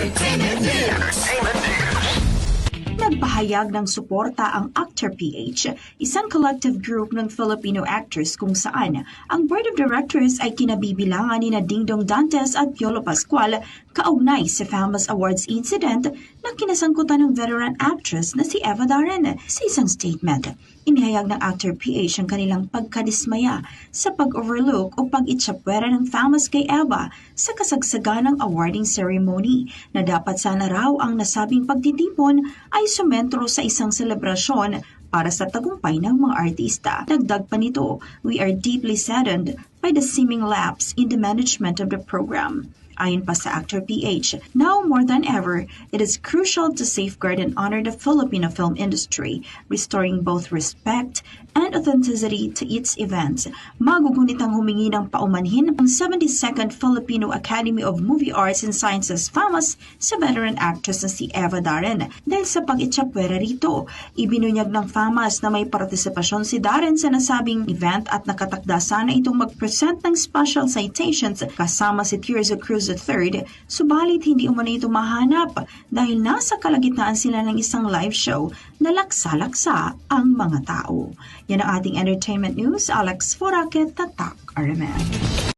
entertainment news. Entertainment news. Nagpahayag ng suporta ang Actor PH, isang collective group ng Filipino actors kung saan ang board of directors ay kinabibilangan ni na Dingdong Dantes at Piolo Pascual kaugnay sa Famous Awards incident na kinasangkutan ng veteran actress na si Eva Darren. Sa isang statement, inihayag ng Actor PH ang kanilang pagkadismaya sa pag-overlook o pag-itsapwera ng famous kay Eva sa kasagsagan ng awarding ceremony na dapat sana raw ang nasabing pagtitipon ay sumentro sa isang selebrasyon para sa tagumpay ng mga artista. Dagdag pa nito, we are deeply saddened by the seeming lapse in the management of the program. Ayon pa sa actor PH, now more than ever, it is crucial to safeguard and honor the Filipino film industry, restoring both respect and authenticity to its events. Magugunitang humingi ng paumanhin ang 72nd Filipino Academy of Movie Arts and Sciences FAMAS sa veteran actress na si Eva Darren dahil sa pag-itsapwera rito. Ibinunyag ng FAMAS na may partisipasyon si Darren sa nasabing event at nakatakda sana itong mag-present ng special citations kasama si Tirza Cruz III, subalit hindi umano ito mahanap dahil nasa kalagitnaan sila ng isang live show na laksa-laksa ang mga tao. Yan ang ating entertainment news. Alex Foraket, Tatak, RMN.